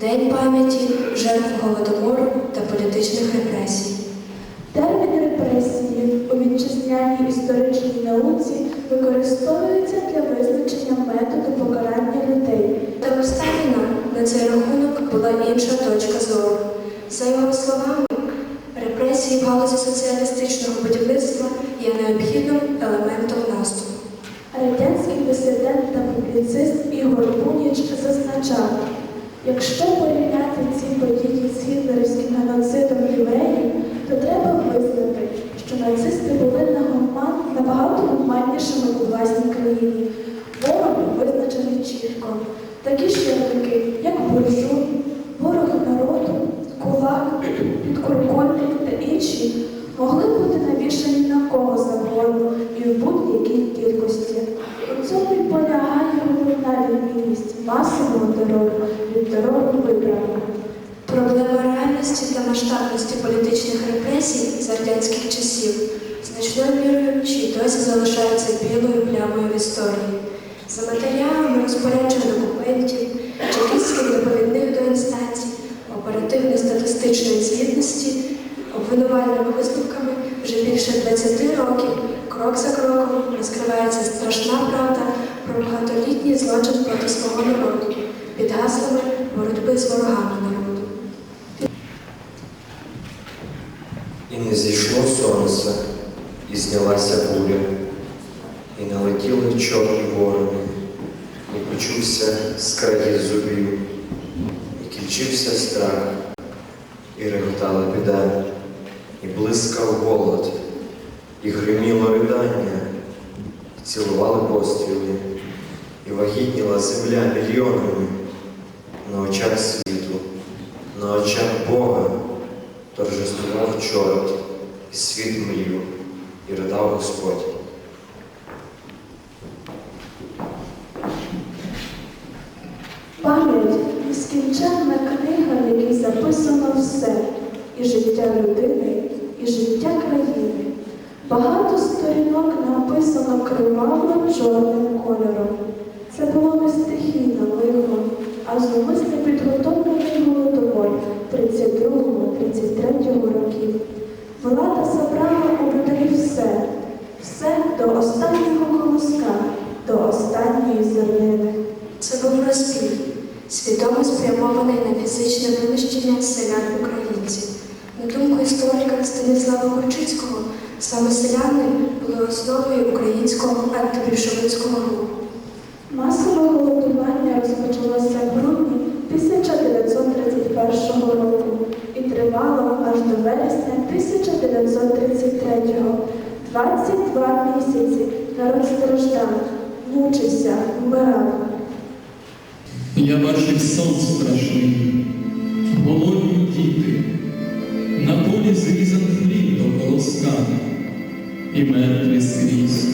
День пам'яті жертв голодомору та політичних репресій. Термін репресії у вітчизняній історичній науці використовується для визначення методу покарання людей. Та у Сталіна на цей рахунок була інша точка зору. За його словами, репресії в галузі соціалістичного будівництва є необхідним елементом наступу. Радянський дисидент та публіцист Ігор Буніч зазначав, якщо порівняти ці події з гітлерівським геноцидом євреїв, то треба визнати, що нацисти були набагато гуманнішими у власній країні. Ворог визначений чітко. Такі ж ярлики, як буржуй, За матеріалами розпоряджень документів, чекістських доповідних до інстанцій, оперативно-статистичної звітності, обвинувальними висновками вже більше 20 років крок за кроком розкривається страшна правда про багатолітній злочин проти свого народу під гаслами боротьби з ворогами народу. І не зійшло сонце, і знялася буря, і налетіли чорні ворони, і почувся з країв зубів, і кінчився страх, і реготала біда, і блискав голод, і гриміло ридання, і цілували постріли, і вагітніла земля мільйонами на очах світу, на очах Бога торжествував чорт, і світ мрію, і ридав Господь. Все і життя людини, і життя країни. Багато сторінок написано криваво чорним кольором. Це було не стихійне лихо, а зумисне підготовлений голодомор 32-33 років. Влада забрала у людей все, все до останнього колоска, до останньої зернини. Це був розпів, свідомо спрямований на фізичне винищення селян українців. На думку історика Станіслава Корчицького, саме селяни були основою українського антибільшовицького руху. Масове голодування розпочалося в грудні 1931 року і тривало аж до вересня 1933-го. 22 місяці народ страждав, мучився, вмирав. Сон страшний, голодні діти, на полі зрізан хліб до колоска, і мертві скрізь,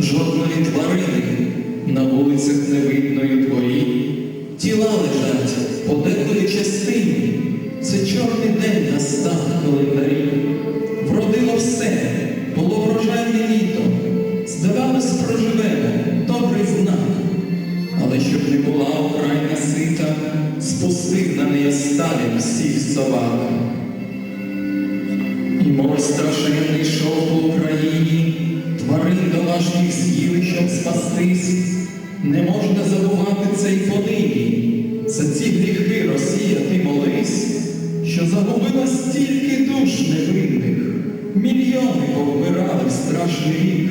жодної тварини, на вулицях не видно дворі. Тіла лежать подекої частині. Це чорний день настав на календарі. Вродило все, було врожайне літо. Здавалось, проживемо, добрий знак. Але щоб не була окрайна сита, спустив на неї Сталін всіх собак. І мов страшенний йшов по Україні, з'їли, щоб спастись. Не можна забувати цей понині. За ці гріхи Росія ти молись, що загубила стільки душ невинних. Мільйони повмирали в страшний рік.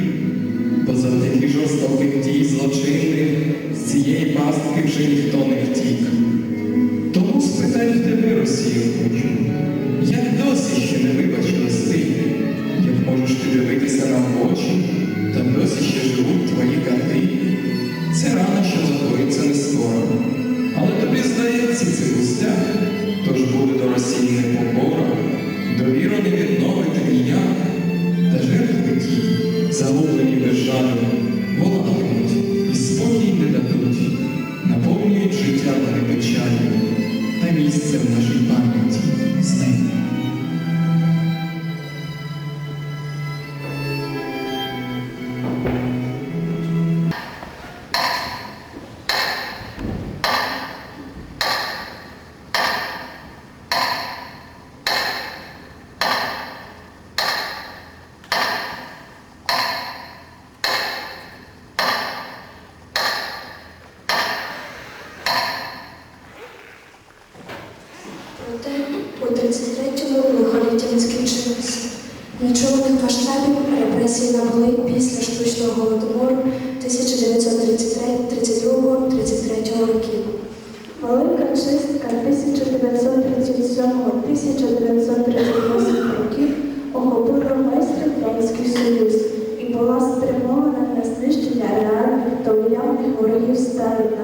Бо завдяки жорстоких дій злочинних з цієї пастки вже ніхто не втік. червоних ворогів сталіна,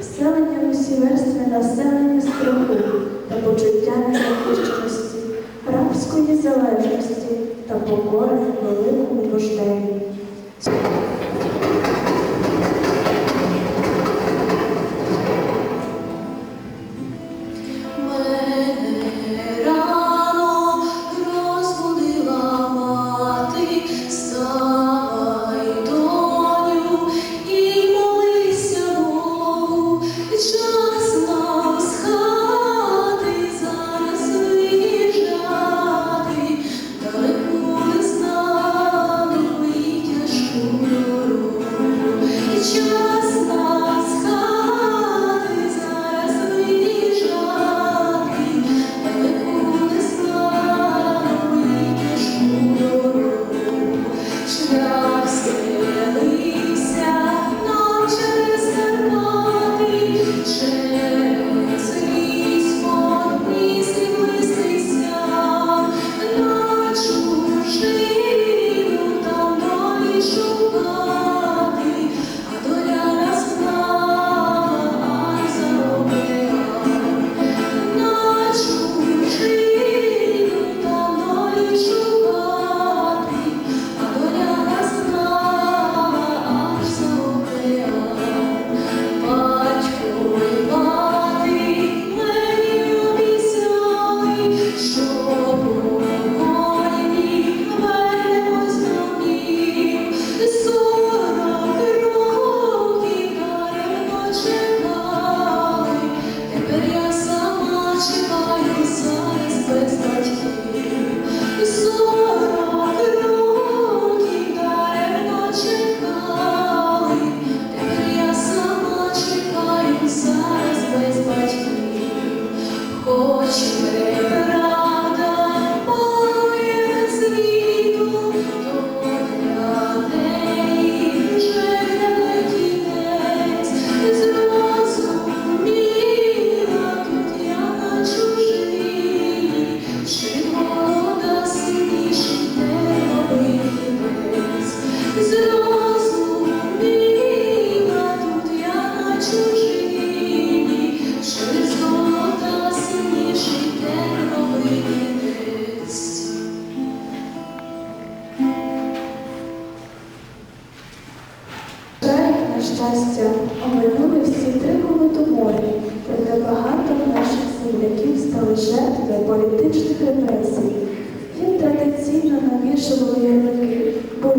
вселення в усі верстви населення страху та почуття незахищеності, рабської залежності та покори великому вождеві.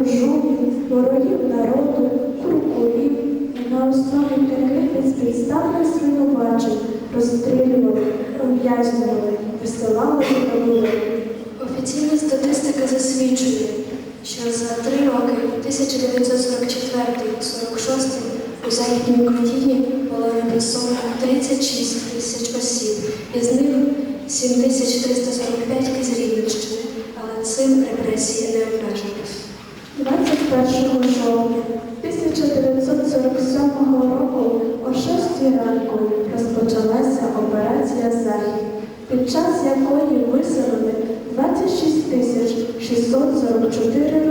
жулів, ворогів народу, куркулів, і на основі таких безпідставних звинувачень розстрілювали, ув'язнювали, висилали і робили. Офіційні стати під час якої виселили 26 644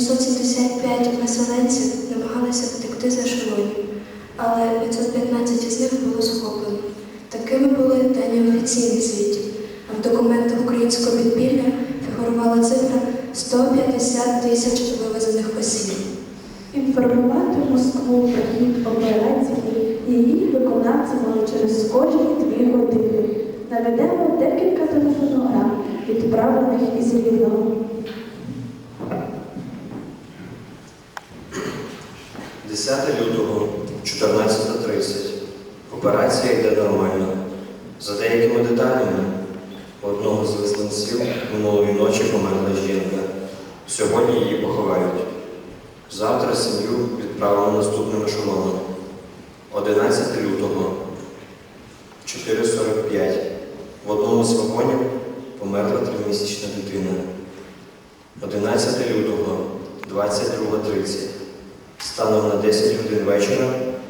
775 веселенців намагалися втекти за шалоні, але 515 із них було схоплено. Такими були дані офіційних звітів, а в документах українського підпілля фігурувала цифра 150 тисяч вивезених осіб. Інформувати Москву про хід операції і її виконавці через кожні дві години. Наведемо декілька телефонограм, відправлених із Вільного. 10 лютого 14.30. Операція йде нормально. За деякими деталями одного з визнанців минулої ночі померла жінка. Сьогодні її поховають. Завтра сім'ю відправили наступним ешелоном. 11 лютого 4.45. В одному з вагонів померла тримісячна дитина. 11 лютого 22.30. Станом на 10 годин вечора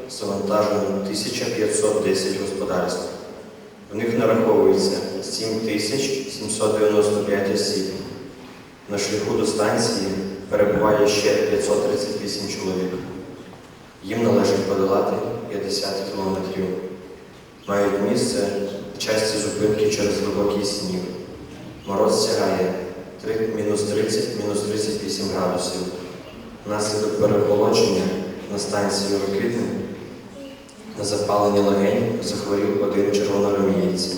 завантажено 1510 господарств. В них нараховується 7795 осіб. На шляху до станції перебуває ще 538 чоловік. Їм належить подолати 50 кілометрів. Мають місце часті зупинки через глибокий сніг. Мороз сягає 3, мінус 30, мінус 38 градусів. Внаслідок переохолодження на станції Рокитне на запалення легень захворів один червоноармієць.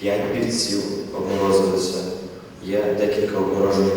П'ять бійців обморозилися. Є декілька обморожених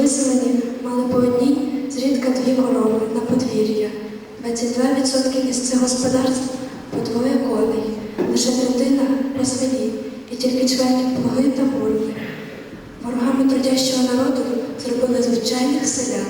виселені мали по одній, зрідка дві корови на подвір'я. 22% із цих господарств по двоє коней, лише третина розвелі і тільки чверть плуги та бурли. Ворогами трудящого народу зробили звичайних селян.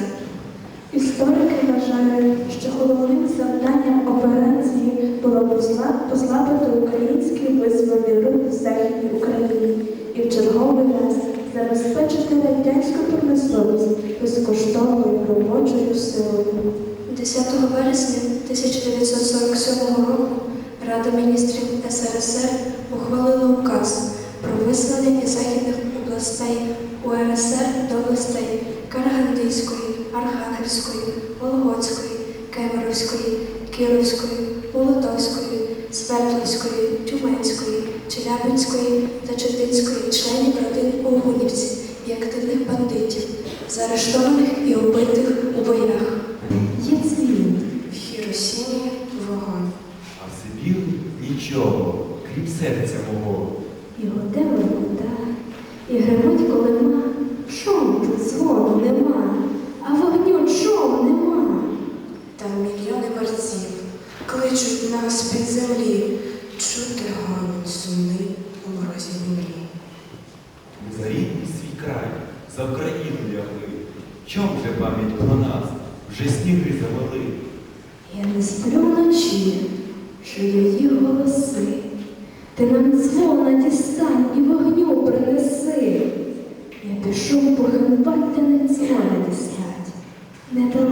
Історики вважають, що головним завданням операції було послабити український визвольний рух в Західній Україні і в черговий раз забезпечити радянську промисловість безкоштовною робочою силою. 10 вересня 1947 року Рада міністрів СРСР ухвалила указ про виселення західних областей УРСР до областей Карагандинської, Архангельської, Вологодської, Кемеровської, Кіровської, Молотовської, Свердловської, Тюменської, Челябинської та Четинської членів родин Огунівців і активних бандитів, заарештованих і убитих у боях. Є дзвін. В Хіросімі вогонь. А в Сибір нічого, крім серця мого. Його годема вода,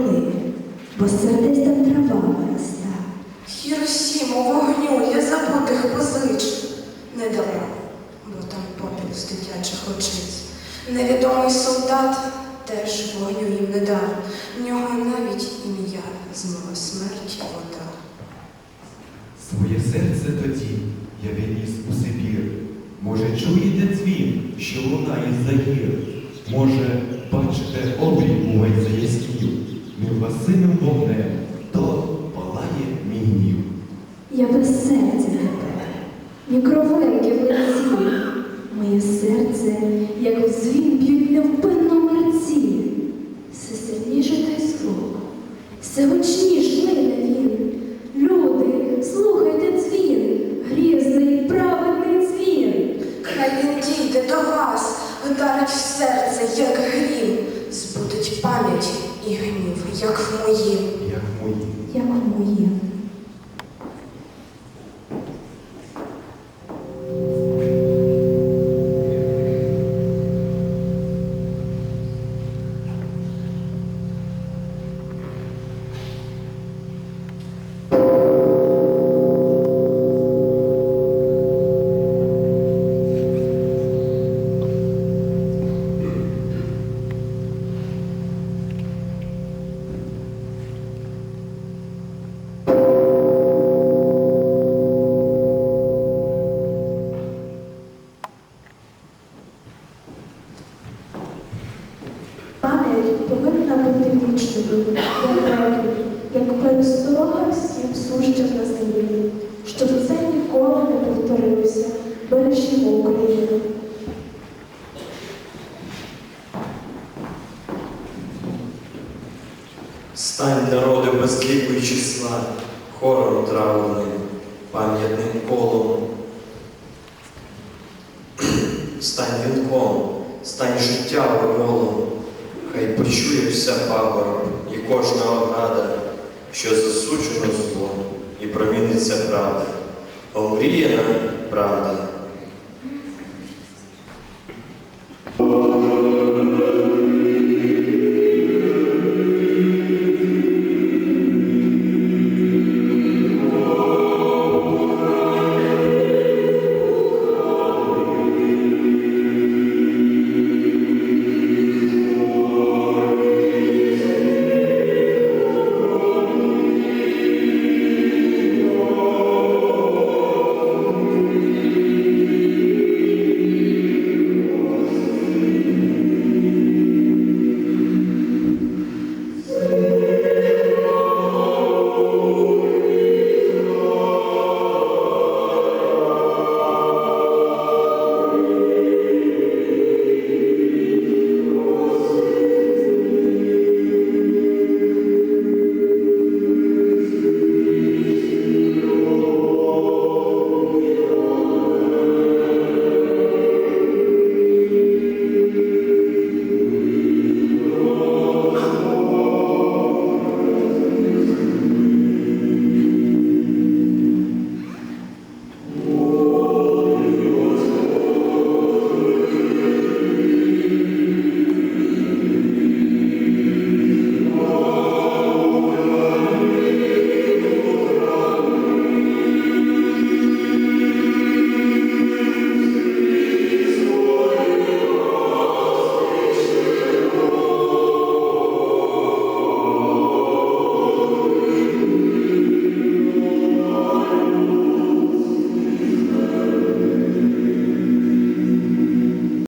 Не дали, бо сердець там трава виросла. Хіросіму вогню я забутих позич. Не дала, бо там попіл з дитячих очиць. Невідомий солдат теж вогню їм не дав. В нього навіть ім'я змила смерті вода. Своє серце тоді я відніс у Сибір. Може, чуєте дзвін, що лунає з-за гір? Може, бачите обрій увесь заяснів, невгасимим вогнем, то палає мій гнів. Я без серця ні кровинки